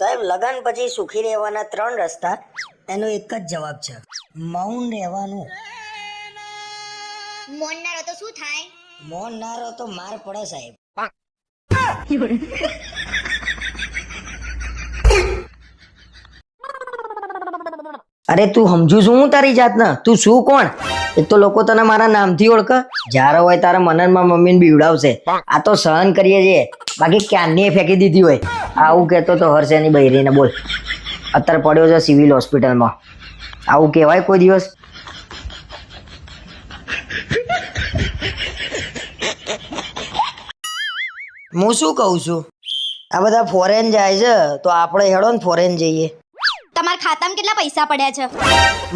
સાહેબ લગન પછી સુખી રહેવાના ત્રણ રસ્તા એનો એક જ જવાબ છે. મૌન રહેવાનું. મોનનારો તો શું થાય? મૌન ના રહો તો માર પડે સાહેબ. અરે તું સમજુ છું હું તારી જાતના. તું શું કોણ? એક તો લોકો તને મારા નામથી ઓળખ. જ્યારે હોય તારા મનનમાં મમ્મીને બીવડાવશે. આ તો સહન કરીએ છીએ. બાકી ક્યારની ફેંકી દીધી હોય? આવું કહેતો તો હર્ષેની બૈરીને બોલ. અત્યારે પડ્યો છે સિવિલ હોસ્પિટલમાં. આવું કહેવાય કોઈ દિવસ? હું શું કહું છું? આ બધા ફોરેન જાય છે તો આપણે હેડો ને ફોરેન જઈએ. તમારા ખાતામાં કેટલા પૈસા પડ્યા છે?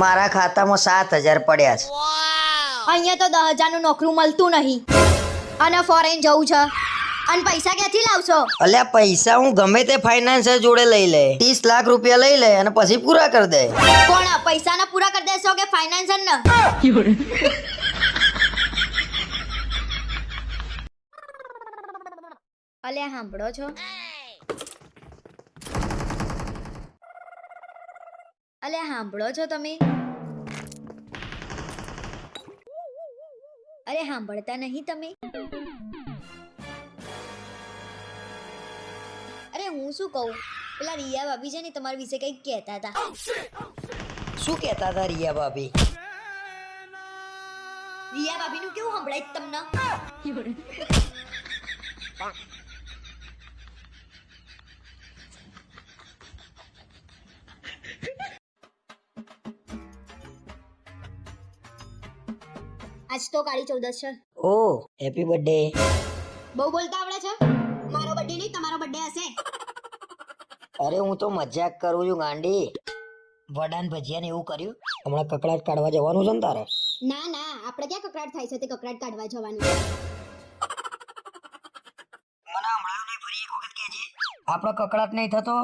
મારા ખાતામાં સાત હજાર પડ્યા છે. અહીંયા તો દસ હજારનું નોકરું મળતું નહીં. અને ફોરેન જવું છે. અને પૈસા ક્યાંથી લાવશો? અલ્યા પૈસા હું ગમે તે ફાઇનાન્સર જોડે લઈ લે. ત્રીસ લાખ રૂપિયા લઈ લે અને પછી પૂરા કરી દે. કોણ પૈસા ના પૂરા કરી દેશો કે ફાઇનાન્સર ને? અલ્યા સાંભળો છો. અલ્યા સાંભળો છો તમે? અરે સાંભળતા નહીં તમે? હું શું કહું? પેલા રિયા ભાભી છે ને તમારા વિશે કંઈક કહેતા હતા. શું કહેતા હતા રિયા ભાભી? રિયા ભાભીનું કેવું સંભળાય તમને? આજ તો કાળી ચૌદસ છે. ઓ હેપી બર્થડે બહુ બોલતા આવડે છે? મારો બર્થડે નહીં તમારો બર્થડે હશે. અરે હું તો મજાક કરું છું ગાંડી. વડાન ભજીયાને એવું કર્યું? હમણાં કકડાટ કાઢવા જવાનું છે ને તારે? ના ના આપણે ક્યાં કકડાટ થાય છે તે કકડાટ કાઢવા જવાનું. આપણો કકડાટ નહીં થતો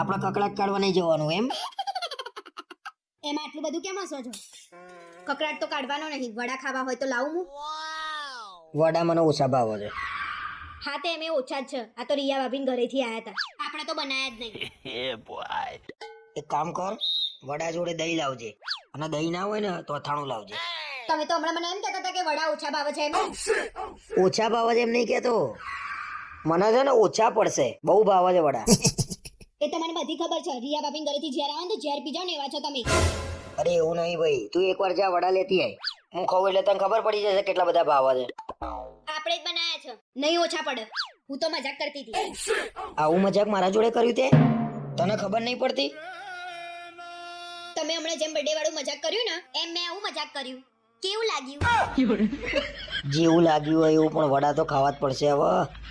આપણે કકડાટ કાઢવા નહીં જવાનું એમ? એમાં આટલું બધું કેમ હસો છો? કકડાટ તો કાઢવાનો નહીં વડા ખાવા હોય તો લાવું હું. વડા મને ઓછા ભાવો છે. હા તે એમ ઓછા જ છે આ તો રિયા ભાભીન ઘરેથી આયા હતા. આપણે તો બનાયા જ નહીં. એક કામ કર વડા જોડે દહીં લાવજે. અને દહીં ના હોય ને તો અથાણું લાવજે. તમે તો હમણાં મને એમ કહેતા હતા કે વડા ઓછા ભાવે છે એમ. ઓછા ભાવે છે એમ નહીં કહેતો. મને છે ને ઓછા પડશે. બહુ ભાવે છે વડા. એ તો મને બધી ખબર છે. રિયા ભાભીન ઘરેથી ઝેર આવે ને તો ઝેર પી જાવ ને એવા છો તમે. અરે એવું નહીં ભાઈ. તું એકવાર જા વડા લેતી આય. હું ખાઉં એટલે તને ખબર પડી જશે કેટલા બધા ભાવ છે. છે. નહીં ઓછા પડે. હું તો મજાક કરતી હતી. આવું મજાક મારા જોડે કર્યું તે? તને ખબર નહીં પડતી? તમે હમણાં જેમ બર્થડે વાળું મજાક કર્યું ને એમ મેં આવું મજાક કર્યું. કેવું લાગ્યું? જેવું લાગ્યું હોય એવું પણ વડા તો ખાવા જ પડશે હવે.